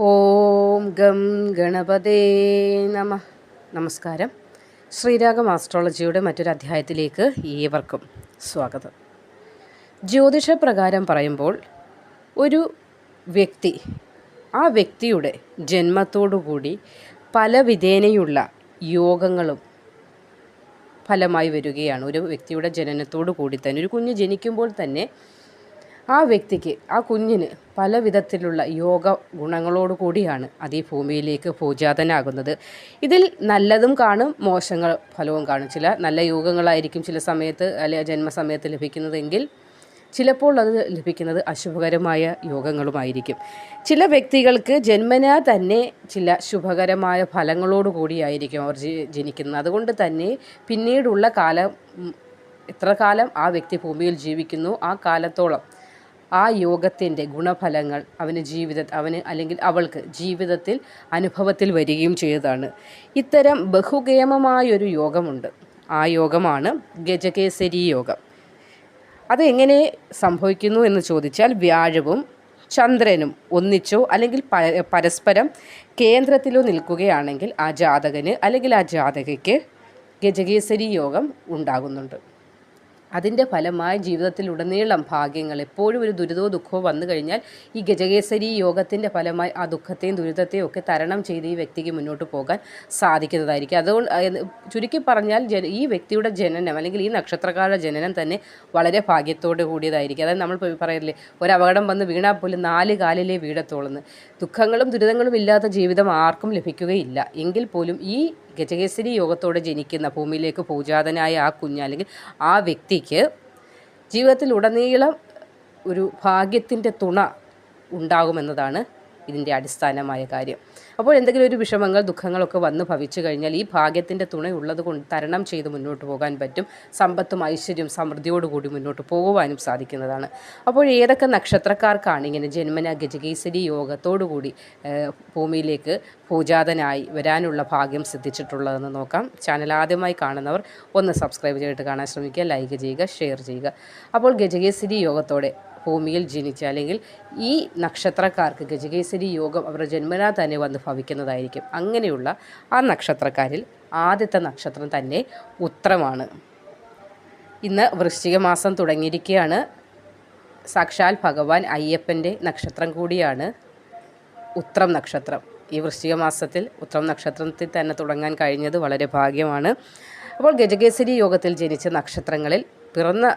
ഓം gum ഗണപതേ നമ. നമസ്കാരം. ശ്രീരാഗം ആസ്ട്രോളജിയുടെ മറ്റൊരു അധ്യായത്തിലേക്ക് ഏവർക്കും സ്വാഗതം. ജ്യോതിഷപ്രകാരം പറയുമ്പോൾ ഒരു വ്യക്തി ആ വ്യക്തിയുടെ ജന്മത്തോടുകൂടി പല വിധേനയുള്ള യോഗങ്ങളും ഫലമായി വരികയാണ്. ഒരു വ്യക്തിയുടെ ജനനത്തോടു കൂടി തന്നെ ഒരു കുഞ്ഞ് ജനിക്കുമ്പോൾ തന്നെ ആ വ്യക്തിക്ക് ആ കുഞ്ഞിന് പല വിധത്തിലുള്ള യോഗ ഗുണങ്ങളോട് കൂടിയാണ് അത് ഈ ഭൂമിയിലേക്ക് പൂജാതനാകുന്നത് ഇതിൽ നല്ലതും കാണും മോശങ്ങൾ ഫലവും കാണും. ചില നല്ല യോഗങ്ങളായിരിക്കും ചില സമയത്ത് അല്ലെ ജന്മസമയത്ത് ലഭിക്കുന്നതെങ്കിൽ ചിലപ്പോൾ അത് ലഭിക്കുന്നത് അശുഭകരമായ യോഗങ്ങളുമായിരിക്കും. ചില വ്യക്തികൾക്ക് ജന്മനാ തന്നെ ചില ശുഭകരമായ ഫലങ്ങളോട് കൂടിയായിരിക്കും അവർ ജനിക്കുന്നത്. അതുകൊണ്ട് തന്നെ പിന്നീടുള്ള കാലം എത്ര കാലം ആ വ്യക്തി ഭൂമിയിൽ ജീവിക്കുന്നു ആ കാലത്തോളം ആ യോഗത്തിന്റെ ഗുണഫലങ്ങൾ അവന് ജീവിത അവന് അല്ലെങ്കിൽ അവൾക്ക് ജീവിതത്തിൽ അനുഭവത്തിൽ വരികയും ചെയ്തതാണ്. ഇത്തരം ബഹുകേമമായൊരു യോഗമുണ്ട്. ആ യോഗമാണ് ഗജകേസരി യോഗം. അത് എങ്ങനെ സംഭവിക്കുന്നു എന്ന് ചോദിച്ചാൽ വ്യാഴവും ചന്ദ്രനും ഒന്നിച്ചോ അല്ലെങ്കിൽ പരസ്പരം കേന്ദ്രത്തിലോ നിൽക്കുകയാണെങ്കിൽ ആ ജാതകന് അല്ലെങ്കിൽ ആ ജാതകയ്ക്ക് ഗജകേസരി യോഗം ഉണ്ടാകുന്നുണ്ട്. അതിന്റെ ഫലമായി ജീവിതത്തിലുടനീളം ഭാഗ്യങ്ങൾ എപ്പോഴും ഒരു ദുരിതമോ ദുഃഖമോ വന്നു കഴിഞ്ഞാൽ ഈ ഗജകേസരി യോഗത്തിന്റെ ഫലമായി ആ ദുഃഖത്തെയും ദുരിതത്തെയും ഒക്കെ തരണം ചെയ്ത് ഈ വ്യക്തിക്ക് മുന്നോട്ട് പോകാൻ സാധിക്കുന്നതായിരിക്കും. അതുകൊണ്ട് ചുരുക്കി പറഞ്ഞാൽ ഈ വ്യക്തിയുടെ ജനനം അല്ലെങ്കിൽ ഈ നക്ഷത്രക്കാരുടെ ജനനം തന്നെ വളരെ ഭാഗ്യത്തോട് കൂടിയതായിരിക്കും. അതായത് നമ്മൾ പറയില്ലേ ഒരു വന്ന് വീണാൽ പോലും നാല് കാലിലേ വീടത്തോളുന്നു ദുഃഖങ്ങളും ദുരിതങ്ങളും ഇല്ലാത്ത ജീവിതം ആർക്കും ലഭിക്കുകയില്ല. എങ്കിൽ പോലും ഈ ഗജകേസരി യോഗത്തോടെ ജനിക്കുന്ന ഭൂമിയിലേക്ക് പൂജാതനായ ആ കുഞ്ഞ് അല്ലെങ്കിൽ ആ വ്യക്തിക്ക് ജീവിതത്തിൽ ഉടനീളം ഒരു ഭാഗ്യത്തിന്റെ തുണ ഉണ്ടാകുമെന്നതാണ് ഇതിന്റെ അടിസ്ഥാനമായ കാര്യം. അപ്പോൾ എന്തെങ്കിലും ഒരു വിഷമങ്ങൾ ദുഃഖങ്ങളൊക്കെ വന്ന് ഭവിച്ചു കഴിഞ്ഞാൽ ഈ ഭാഗ്യത്തിന്റെ തുണയുള്ളത് കൊണ്ട് തരണം ചെയ്ത് മുന്നോട്ട് പോകാൻ പറ്റും. സമ്പത്തും ഐശ്വര്യം സമൃദ്ധിയോടുകൂടി മുന്നോട്ട് പോകുവാനും സാധിക്കുന്നതാണ്. അപ്പോൾ ഏതൊക്കെ നക്ഷത്രക്കാർക്കാണ് ഇങ്ങനെ ജന്മന ഗജകേസരി യോഗത്തോടുകൂടി ഭൂമിയിലേക്ക് പൂജാതനായി വരാനുള്ള ഭാഗ്യം സിദ്ധിച്ചിട്ടുള്ളതെന്ന് നോക്കാം. ചാനൽ ആദ്യമായി കാണുന്നവർ ഒന്ന് സബ്സ്ക്രൈബ് ചെയ്തിട്ട് കാണാൻ ശ്രമിക്കുക ലൈക്ക് ചെയ്യുക ഷെയർ ചെയ്യുക. അപ്പോൾ ഗജകേസരി യോഗത്തോടെ ഭൂമിയിൽ ജനിച്ച അല്ലെങ്കിൽ ഈ നക്ഷത്രക്കാർക്ക് ഗജകേസരി യോഗം അവരുടെ ജന്മനാ തന്നെ വന്ന് ഭവിക്കുന്നതായിരിക്കും. അങ്ങനെയുള്ള ആ നക്ഷത്രക്കാരിൽ ആദ്യത്തെ നക്ഷത്രം തന്നെ ഉത്രമാണ്. ഇന്ന് വൃശ്ചിക മാസം തുടങ്ങിയിരിക്കുകയാണ്. സാക്ഷാൽ ഭഗവാൻ അയ്യപ്പന്റെ നക്ഷത്രം കൂടിയാണ് ഉത്രം നക്ഷത്രം. ഈ വൃശ്ചിക മാസത്തിൽ ഉത്രം നക്ഷത്രത്തിൽ തന്നെ തുടങ്ങാൻ കഴിഞ്ഞത് വളരെ ഭാഗ്യമാണ്. അപ്പോൾ ഗജകേസരി യോഗത്തിൽ ജനിച്ച നക്ഷത്രങ്ങളിൽ പിറന്ന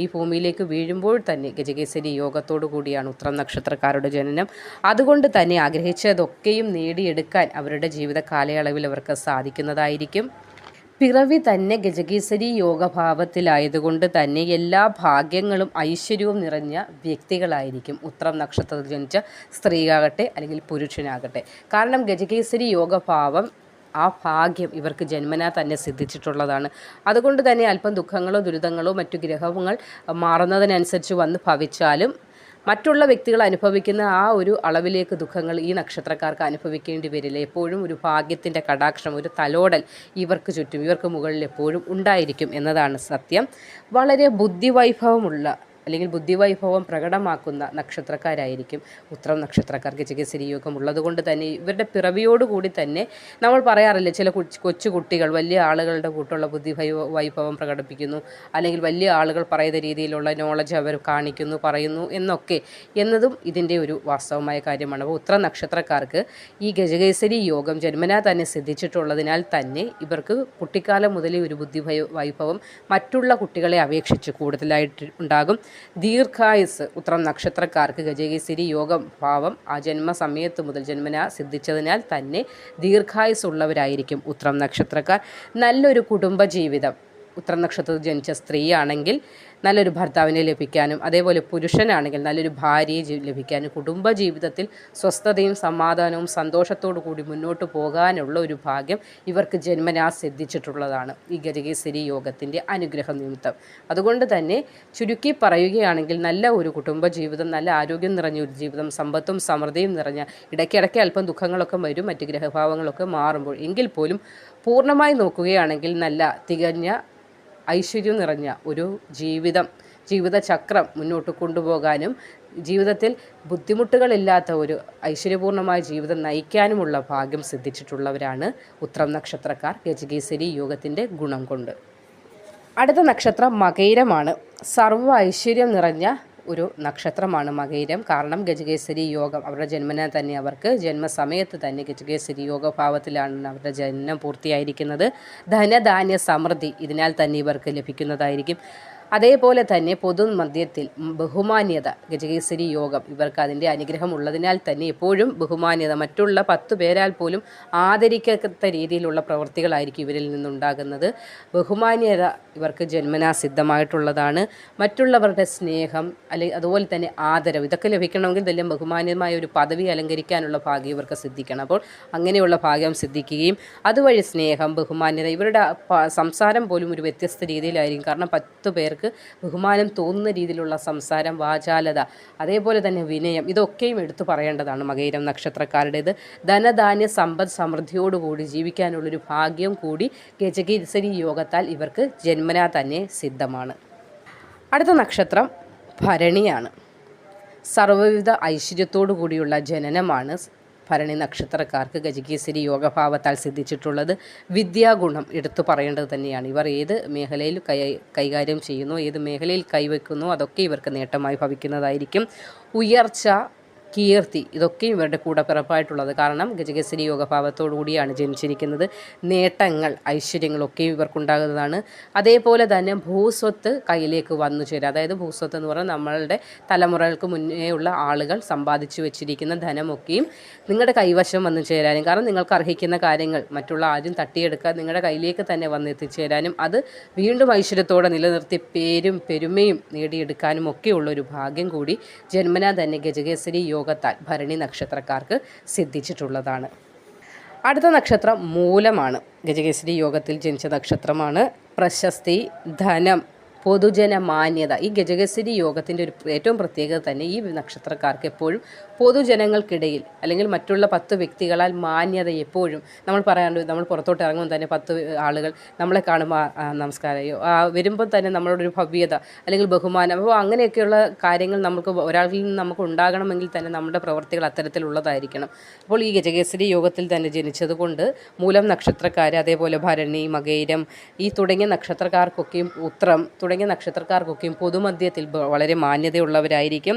ഈ ഭൂമിയിലേക്ക് വീഴുമ്പോൾ തന്നെ ഗജകേസരി യോഗത്തോടു കൂടിയാണ് ഉത്രം നക്ഷത്രക്കാരുടെ ജനനം. അതുകൊണ്ട് തന്നെ ആഗ്രഹിച്ചതൊക്കെയും നേടിയെടുക്കാൻ അവരുടെ ജീവിത കാലയളവിൽ അവർക്ക് സാധിക്കുന്നതായിരിക്കും. പിറവി തന്നെ ഗജകേസരി യോഗഭാവത്തിലായതുകൊണ്ട് തന്നെ എല്ലാ ഭാഗ്യങ്ങളും ഐശ്വര്യവും നിറഞ്ഞ വ്യക്തികളായിരിക്കും. ഉത്രം നക്ഷത്രത്തിൽ ജനിച്ച സ്ത്രീയാകട്ടെ അല്ലെങ്കിൽ പുരുഷനാകട്ടെ. കാരണം ഗജകേസരി യോഗഭാവം ആ ഭാഗ്യം ഇവർക്ക് ജന്മനാ തന്നെ സിദ്ധിച്ചിട്ടുള്ളതാണ്. അതുകൊണ്ട് തന്നെ അല്പം ദുഃഖങ്ങളോ ദുരിതങ്ങളോ മറ്റു ഗ്രഹങ്ങൾ മാറുന്നതിനനുസരിച്ച് വന്ന് ഭവിച്ചാലും മറ്റുള്ള വ്യക്തികൾ അനുഭവിക്കുന്ന ആ ഒരു അളവിലേക്ക് ദുഃഖങ്ങൾ ഈ നക്ഷത്രക്കാർക്ക് അനുഭവിക്കേണ്ടി വരില്ല. എപ്പോഴും ഒരു ഭാഗ്യത്തിന്റെ കടാക്ഷം ഒരു തലോടൽ ഇവർക്ക് ചുറ്റും ഇവർക്ക് മുകളിൽ എപ്പോഴും ഉണ്ടായിരിക്കും എന്നതാണ് സത്യം. വളരെ ബുദ്ധിവൈഭവമുള്ള അല്ലെങ്കിൽ ബുദ്ധിവൈഭവം പ്രകടമാക്കുന്ന നക്ഷത്രക്കാരായിരിക്കും. ഉത്രം നക്ഷത്രക്കാർക്ക് ഗജകേസരി യോഗം ഉള്ളതുകൊണ്ട് തന്നെ ഇവരുടെ പിറവിയോടുകൂടി തന്നെ നമ്മൾ പറയാറില്ല ചില കൊച്ചു കുട്ടികൾ വലിയ ആളുകളുടെ കൂട്ടുള്ള ബുദ്ധി വൈഭവം പ്രകടിപ്പിക്കുന്നു. അല്ലെങ്കിൽ വലിയ ആളുകൾ പറയുന്ന രീതിയിലുള്ള നോളജ് അവർ കാണിക്കുന്നു പറയുന്നു എന്നൊക്കെ. എന്നതും ഇതിന്റെ ഒരു വാസ്തവമായ കാര്യമാണ്. അപ്പോൾ ഉത്ര നക്ഷത്രക്കാർക്ക് ഈ ഗജകേസരി യോഗം ജന്മനാ തന്നെ സിദ്ധിച്ചിട്ടുള്ളതിനാൽ തന്നെ ഇവർക്ക് കുട്ടിക്കാലം മുതലേ ഒരു ബുദ്ധി വൈഭവം മറ്റുള്ള കുട്ടികളെ അപേക്ഷിച്ച് കൂടുതലായിട്ട് ഉണ്ടാകും. ദീർഘായുസ് ഉത്രം നക്ഷത്രക്കാർക്ക് ഗജകേസരി യോഗം ഭാവം ആ ജന്മസമയത്ത് മുതൽ ജന്മന സിദ്ധിച്ചതിനാൽ തന്നെ ദീർഘായുസ് ഉള്ളവരായിരിക്കും ഉത്രം നക്ഷത്രക്കാർ. നല്ലൊരു കുടുംബ ജീവിതം ഉത്രം നക്ഷത്രത്തിൽ ജനിച്ച സ്ത്രീയാണെങ്കിൽ നല്ലൊരു ഭർത്താവിനെ ലഭിക്കാനും അതേപോലെ പുരുഷനാണെങ്കിൽ നല്ലൊരു ഭാര്യയെ ലഭിക്കാനും കുടുംബ ജീവിതത്തിൽ സ്വസ്ഥതയും സമാധാനവും സന്തോഷത്തോടു കൂടി മുന്നോട്ട് പോകാനുള്ള ഒരു ഭാഗ്യം ഇവർക്ക് ജന്മനാ സിദ്ധിച്ചിട്ടുള്ളതാണ്. ഈ ഗരികേശ്വരി യോഗത്തിന്റെ അനുഗ്രഹ നിമിത്തം. അതുകൊണ്ട് തന്നെ ചുരുക്കി പറയുകയാണെങ്കിൽ നല്ല ഒരു കുടുംബ ജീവിതം നല്ല ആരോഗ്യം നിറഞ്ഞ ഒരു ജീവിതം സമ്പത്തും സമൃദ്ധിയും നിറഞ്ഞ ഇടയ്ക്കിടയ്ക്ക് അല്പം ദുഃഖങ്ങളൊക്കെ വരും മറ്റ് ഗ്രഹഭാവങ്ങളൊക്കെ മാറുമ്പോൾ എങ്കിൽ പോലും പൂർണമായി നോക്കുകയാണെങ്കിൽ നല്ല തികഞ്ഞ ഐശ്വര്യം നിറഞ്ഞ ഒരു ജീവിതം ജീവിതചക്രം മുന്നോട്ട് കൊണ്ടുപോകാനും ജീവിതത്തിൽ ബുദ്ധിമുട്ടുകളില്ലാത്ത ഒരു ഐശ്വര്യപൂർണമായ ജീവിതം നയിക്കാനുമുള്ള ഭാഗ്യം സിദ്ധിച്ചിട്ടുള്ളവരാണ് ഉത്രം നക്ഷത്രക്കാർ ഗജകേസരി യോഗത്തിന്റെ ഗുണം കൊണ്ട്. അടുത്ത നക്ഷത്രം മകൈരമാണ്. സർവ ഐശ്വര്യം നിറഞ്ഞ ഒരു നക്ഷത്രമാണ് മകയിരം കാരണം ഗജകേസരി യോഗം അവരുടെ ജന്മന തന്നെ അവർക്ക് ജന്മസമയത്ത് തന്നെ ഗജകേസരി യോഗഭാവത്തിലാണ് അവരുടെ ജനനം പൂർത്തിയായിരിക്കുന്നത്. ധനധാന്യ സമൃദ്ധി ഇതിനാൽ തന്നെ ഇവർക്ക് ലഭിക്കുന്നതായിരിക്കും. അതേപോലെ തന്നെ പൊതുമധ്യത്തിൽ ബഹുമാന്യത ഗജകേസരി യോഗം ഇവർക്ക് അതിന്റെ അനുഗ്രഹം ഉള്ളതിനാൽ തന്നെ എപ്പോഴും ബഹുമാന്യത മറ്റുള്ള പത്ത് പേരാൽ പോലും ആദരിക്കത്ത രീതിയിലുള്ള പ്രവൃത്തികളായിരിക്കും ഇവരിൽ നിന്നുണ്ടാകുന്നത്. ബഹുമാന്യത ഇവർക്ക് ജന്മനാ സിദ്ധമായിട്ടുള്ളതാണ്. മറ്റുള്ളവരുടെ സ്നേഹം അല്ലെങ്കിൽ അതുപോലെ തന്നെ ആദരവ് ഇതൊക്കെ ലഭിക്കണമെങ്കിൽ തന്നെ ബഹുമാന്യമായ ഒരു പദവി അലങ്കരിക്കാനുള്ള ഭാഗ്യം ഇവർക്ക് സിദ്ധിക്കണം. അപ്പോൾ അങ്ങനെയുള്ള ഭാഗ്യം സിദ്ധിക്കുകയും അതുവഴി സ്നേഹം ബഹുമാന്യത ഇവരുടെ സംസാരം പോലും ഒരു വ്യത്യസ്ത രീതിയിലായിരിക്കും. കാരണം പത്ത് പേർക്ക് ബഹുമാനം തോന്നുന്ന രീതിയിലുള്ള സംസാരം വാചാലത അതേപോലെ തന്നെ വിനയം ഇതൊക്കെയും എടുത്തു പറയേണ്ടതാണ് മകയിരം നക്ഷത്രക്കാരുടേത്. ധനധാന്യ സമ്പദ് സമൃദ്ധിയോടുകൂടി ജീവിക്കാനുള്ളൊരു ഭാഗ്യം കൂടി ഗജകീസരി യോഗത്താൽ ഇവർക്ക് ജന്മനാ തന്നെ സിദ്ധമാണ്. അടുത്ത നക്ഷത്രം ഭരണിയാണ്. സർവവിധ ഐശ്വര്യത്തോടു കൂടിയുള്ള ജനനമാണ് ഭരണി നക്ഷത്രക്കാർക്ക് ഗജകേസരി യോഗഭാവത്താൽ സിദ്ധിച്ചിട്ടുള്ളത് വിദ്യാഗുണം എടുത്തു പറയേണ്ടത് തന്നെയാണ്. ഇവർ ഏത് മേഖലയിൽ കൈ കൈകാര്യം ചെയ്യുന്നു ഏത് മേഖലയിൽ കൈവയ്ക്കുന്നു അതൊക്കെ ഇവർക്ക് നേട്ടമായി ഭവിക്കുന്നതായിരിക്കും. ഉയർച്ച കീർത്തി. ഇതൊക്കെയും ഇവരുടെ കൂടെ പിറപ്പായിട്ടുള്ളത് കാരണം ഗജഗസരി യോഗഭാവത്തോടുകൂടിയാണ് ജനിച്ചിരിക്കുന്നത്. നേട്ടങ്ങൾ ഐശ്വര്യങ്ങളൊക്കെയും ഇവർക്കുണ്ടാകുന്നതാണ്. അതേപോലെ തന്നെ ഭൂസ്വത്ത് കയ്യിലേക്ക് വന്നു ചേരുക. അതായത് ഭൂസ്വത്ത് എന്ന് പറഞ്ഞാൽ നമ്മളുടെ തലമുറകൾക്ക് മുന്നേ ഉള്ള ആളുകൾ സമ്പാദിച്ചു വെച്ചിരിക്കുന്ന ധനമൊക്കെയും നിങ്ങളുടെ കൈവശം വന്നു ചേരാനും കാരണം നിങ്ങൾക്ക് അർഹിക്കുന്ന കാര്യങ്ങൾ മറ്റുള്ള ആരും തട്ടിയെടുക്കാൻ നിങ്ങളുടെ കയ്യിലേക്ക് തന്നെ വന്ന് എത്തിച്ചേരാനും അത് വീണ്ടും ഐശ്വര്യത്തോടെ നിലനിർത്തി പേരും പെരുമയും നേടിയെടുക്കാനും ഒക്കെയുള്ള ഒരു ഭാഗ്യം കൂടി ജന്മനാ തന്നെ ഗജകേസരി യോഗത്താൽ ഭരണി നക്ഷത്രക്കാർക്ക് സിദ്ധിച്ചിട്ടുള്ളതാണ്. അടുത്ത നക്ഷത്രം മൂലമാണ്. ഗജകേസരി യോഗത്തിൽ ജനിച്ച നക്ഷത്രമാണ് പ്രശസ്തി ധനം. പൊതുജന മാന്യത ഈ ഗജഗസിരി യോഗത്തിന്റെ ഒരു ഏറ്റവും പ്രത്യേകത തന്നെ ഈ നക്ഷത്രക്കാർക്ക് എപ്പോഴും പൊതുജനങ്ങൾക്കിടയിൽ അല്ലെങ്കിൽ മറ്റുള്ള പത്ത് വ്യക്തികളാൽ മാന്യത എപ്പോഴും നമ്മൾ പറയാണ്ട് നമ്മൾ പുറത്തോട്ട് ഇറങ്ങുമ്പോൾ തന്നെ പത്ത് ആളുകൾ നമ്മളെ കാണുമ്പോൾ നമസ്കാരമോ വരുമ്പോൾ തന്നെ നമ്മളോടൊരു ഭവ്യത അല്ലെങ്കിൽ ബഹുമാനം. അപ്പോൾ അങ്ങനെയൊക്കെയുള്ള കാര്യങ്ങൾ നമുക്ക് ഒരാളിൽ നിന്ന് നമുക്ക് ഉണ്ടാകണമെങ്കിൽ തന്നെ നമ്മുടെ പ്രവർത്തികൾ അത്തരത്തിലുള്ളതായിരിക്കണം. അപ്പോൾ ഈ ഗജകേസരി യോഗത്തിൽ തന്നെ ജനിച്ചതുകൊണ്ട് മൂലം നക്ഷത്രക്കാർ അതേപോലെ ഭരണി മകൈരം ഈ തുടങ്ങിയ നക്ഷത്രക്കാർക്കൊക്കെയും ഉത്രം തുടങ്ങിയ നക്ഷത്രക്കാർക്കൊക്കെയും പൊതുമധ്യത്തിൽ വളരെ മാന്യതയുള്ളവരായിരിക്കും.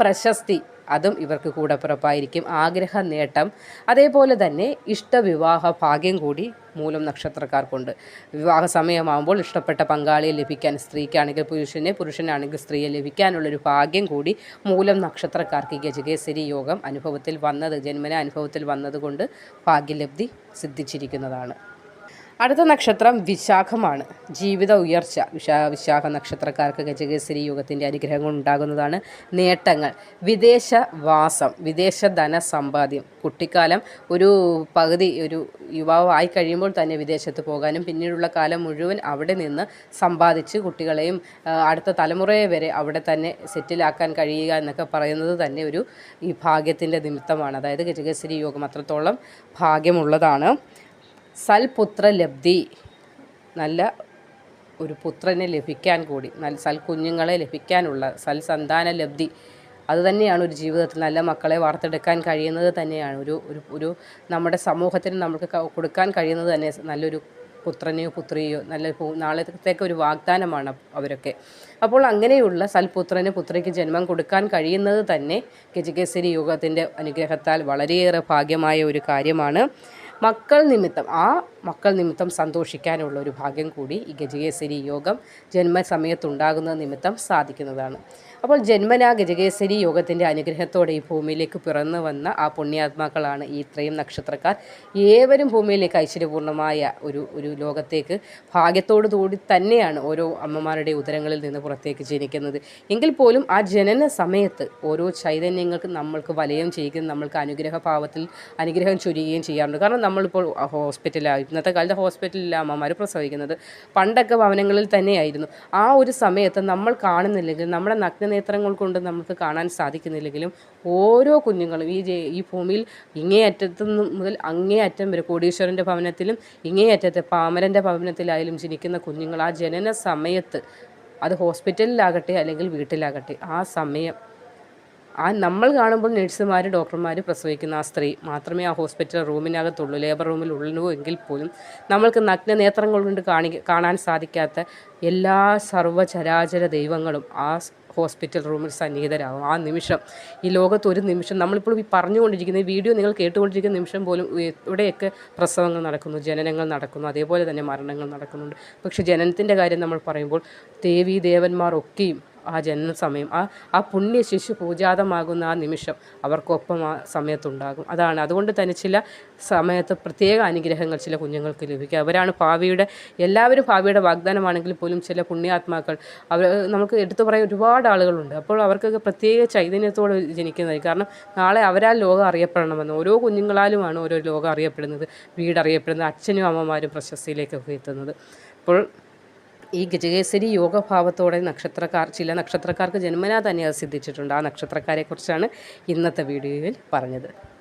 പ്രശസ്തി അതും ഇവർക്ക് കൂടപ്പിറപ്പായിരിക്കും ആഗ്രഹ നേട്ടം. അതേപോലെ തന്നെ ഇഷ്ടവിവാഹ ഭാഗ്യം കൂടി മൂലം നക്ഷത്രക്കാർക്കുണ്ട്. വിവാഹ സമയമാകുമ്പോൾ ഇഷ്ടപ്പെട്ട പങ്കാളിയെ ലഭിക്കാൻ സ്ത്രീക്കാണെങ്കിൽ പുരുഷനെ പുരുഷനാണെങ്കിൽ സ്ത്രീയെ ലഭിക്കാനുള്ളൊരു ഭാഗ്യം കൂടി മൂലം നക്ഷത്രക്കാർക്ക് ഗജകേസരി യോഗം അനുഭവത്തിൽ വന്നത് ജന്മന അനുഭവത്തിൽ വന്നതുകൊണ്ട് ഭാഗ്യലബ്ധി സിദ്ധിച്ചിരിക്കുന്നതാണ്. അടുത്ത നക്ഷത്രം വിശാഖമാണ്. ജീവിത ഉയർച്ച. വിശാ വിശാഖ നക്ഷത്രക്കാർക്ക് ഗജകേസരി യുഗത്തിന്റെ അനുഗ്രഹങ്ങൾ ഉണ്ടാകുന്നതാണ് നേട്ടങ്ങൾ. വിദേശ വാസം വിദേശ ധന സമ്പാദ്യം. കുട്ടിക്കാലം ഒരു പകുതി ഒരു യുവാവായി കഴിയുമ്പോൾ തന്നെ വിദേശത്ത് പോകാനും പിന്നീടുള്ള കാലം മുഴുവൻ അവിടെ നിന്ന് സമ്പാദിച്ച് കുട്ടികളെയും അടുത്ത തലമുറയെ വരെ അവിടെ തന്നെ സെറ്റിലാക്കാൻ കഴിയുക എന്നൊക്കെ പറയുന്നത് തന്നെ ഒരു ഈ ഭാഗ്യത്തിന്റെ നിമിത്തമാണ്. അതായത് ഗജകേസരി യോഗം അത്രത്തോളം ഭാഗ്യമുള്ളതാണ്. സൽപുത്ര ലബ്ധി നല്ല ഒരു പുത്രനെ ലഭിക്കാൻ കൂടി നല്ല സൽക്കുഞ്ഞുങ്ങളെ ലഭിക്കാനുള്ള സൽസന്താന ലബ്ധി അത് തന്നെയാണ് ഒരു ജീവിതത്തിൽ നല്ല മക്കളെ വാർത്തെടുക്കാൻ കഴിയുന്നത് തന്നെയാണ്. ഒരു ഒരു ഒരു നമ്മുടെ സമൂഹത്തിന് നമുക്ക് കൊടുക്കാൻ കഴിയുന്നത് തന്നെ നല്ലൊരു പുത്രനെയോ പുത്രിയോ നല്ല നാളത്തേക്ക് ഒരു വാഗ്ദാനമാണ് അവരൊക്കെ. അപ്പോൾ അങ്ങനെയുള്ള സൽപുത്രന് പുത്രിക്ക് ജന്മം കൊടുക്കാൻ കഴിയുന്നത് തന്നെ ഗജകേസരി യോഗത്തിന്റെ അനുഗ്രഹത്താൽ വളരെയേറെ ഭാഗ്യമായ ഒരു കാര്യമാണ്. മക്കൾ നിമിത്തം ആ മക്കൾ നിമിത്തം സന്തോഷിക്കാനുള്ള ഒരു ഭാഗ്യം കൂടി ഈ ഗജകേസരി യോഗം ജന്മസമയത്തുണ്ടാകുന്ന നിമിത്തം സാധിക്കുന്നതാണ്. അപ്പോൾ ജന്മനാ ഗജകേസരി യോഗത്തിന്റെ അനുഗ്രഹത്തോടെ ഈ ഭൂമിയിലേക്ക് പിറന്നു വന്ന ആ പുണ്യാത്മാക്കളാണ് ഈ ഇത്രയും നക്ഷത്രക്കാർ. ഏവരും ഭൂമിയിലേക്ക് ഐശ്വര്യപൂർണമായ ഒരു ഒരു ലോകത്തേക്ക് ഭാഗ്യത്തോടു കൂടി തന്നെയാണ് ഓരോ അമ്മമാരുടെ ഉദരങ്ങളിൽ നിന്ന് പുറത്തേക്ക് ജനിക്കുന്നത്. എങ്കിൽ പോലും ആ ജനന സമയത്ത് ഓരോ ചൈതന്യങ്ങൾക്ക് നമ്മൾക്ക് വലയം ചെയ്യുകയും നമ്മൾക്ക് അനുഗ്രഹഭാവത്തിൽ അനുഗ്രഹം ചൊരിയുകയും ചെയ്യാറുണ്ട്. കാരണം നമ്മളിപ്പോൾ ഹോസ്പിറ്റലാണ് ഇന്നത്തെ കാലത്ത് ഹോസ്പിറ്റലിലാണ് അമ്മമാർ പ്രസവിക്കുന്നത്. പണ്ടൊക്കെ ഭവനങ്ങളിൽ തന്നെയായിരുന്നു. ആ ഒരു സമയത്ത് നമ്മൾ കാണുന്നില്ലെങ്കിൽ നമ്മുടെ നഗ്നനേത്രങ്ങൾ കൊണ്ട് നമുക്ക് കാണാൻ സാധിക്കുന്നില്ലെങ്കിലും ഓരോ കുഞ്ഞുങ്ങളും ഈ ഈ ഭൂമിയിൽ ഇങ്ങേ അറ്റത്തു മുതൽ അങ്ങേ അറ്റം വരെ കോടീശ്വരന്റെ ഭവനത്തിലും ഇങ്ങേ അറ്റത്തെ പാമരന്റെ ഭവനത്തിലായാലും ജനിക്കുന്ന കുഞ്ഞുങ്ങൾ ആ ജനന സമയത്ത് അത് ഹോസ്പിറ്റലിലാകട്ടെ അല്ലെങ്കിൽ വീട്ടിലാകട്ടെ ആ സമയം ആ നമ്മൾ കാണുമ്പോൾ നഴ്സുമാർ ഡോക്ടർമാർ പ്രസവിക്കുന്ന ആ സ്ത്രീ മാത്രമേ ആ ഹോസ്പിറ്റൽ റൂമിനകത്തുള്ളൂ ലേബർ റൂമിൽ ഉള്ളൂ എങ്കിൽ പോലും നമ്മൾക്ക് നഗ്ന നേത്രങ്ങൾ കൊണ്ട് കാണി കാണാൻ സാധിക്കാത്ത എല്ലാ സർവചരാചര ദൈവങ്ങളും ആ ഹോസ്പിറ്റൽ റൂമിൽ സന്നിഹിതരാകും ആ നിമിഷം ഈ ലോകത്ത് ഒരു നിമിഷം നമ്മളിപ്പോൾ ഈ പറഞ്ഞുകൊണ്ടിരിക്കുന്ന വീഡിയോ നിങ്ങൾ കേട്ടുകൊണ്ടിരിക്കുന്ന നിമിഷം പോലും ഇവിടെയൊക്കെ പ്രസവങ്ങൾ നടക്കുന്നു ജനനങ്ങൾ നടക്കുന്നു അതേപോലെ തന്നെ മരണങ്ങൾ നടക്കുന്നുണ്ട്. പക്ഷേ ജനനത്തിന്റെ കാര്യം നമ്മൾ പറയുമ്പോൾ ദേവീ ദേവന്മാർ ഒക്കെയും ആ ജനനസമയം ആ ആ പുണ്യ ശിശു പൂജാതമാകുന്ന ആ നിമിഷം അവർക്കൊപ്പം ആ സമയത്തുണ്ടാകും. അതാണ്. അതുകൊണ്ട് തന്നെ ചില സമയത്ത് പ്രത്യേക അനുഗ്രഹങ്ങൾ ചില കുഞ്ഞുങ്ങൾക്ക് ലഭിക്കുക അവരാണ് ഭാവിയുടെ എല്ലാവരും ഭാവിയുടെ വാഗ്ദാനമാണെങ്കിൽ പോലും ചില പുണ്യാത്മാക്കൾ അവർ നമുക്ക് എടുത്തു പറയാൻ ഒരുപാട് ആളുകളുണ്ട്. അപ്പോൾ അവർക്കൊക്കെ പ്രത്യേക ചൈതന്യത്തോടെ ജനിക്കുന്നത് കാരണം നാളെ അവരാൽ ലോകം അറിയപ്പെടണമെന്ന് ഓരോ കുഞ്ഞുങ്ങളാലുമാണ് ഓരോ ലോകം അറിയപ്പെടുന്നത് വീട് അറിയപ്പെടുന്നത് അച്ഛനും അമ്മമാരും പ്രശസ്തിയിലേക്കൊക്കെ എത്തുന്നത്. അപ്പോൾ ഈ ഗജകേസരി യോഗഭാവത്തോടെ നക്ഷത്രക്കാർ ചില നക്ഷത്രക്കാർക്ക് ജന്മനാ തന്നെ അത് സിദ്ധിച്ചിട്ടുണ്ട്. ആ നക്ഷത്രക്കാരെക്കുറിച്ചാണ് ഇന്നത്തെ വീഡിയോയിൽ പറഞ്ഞത്.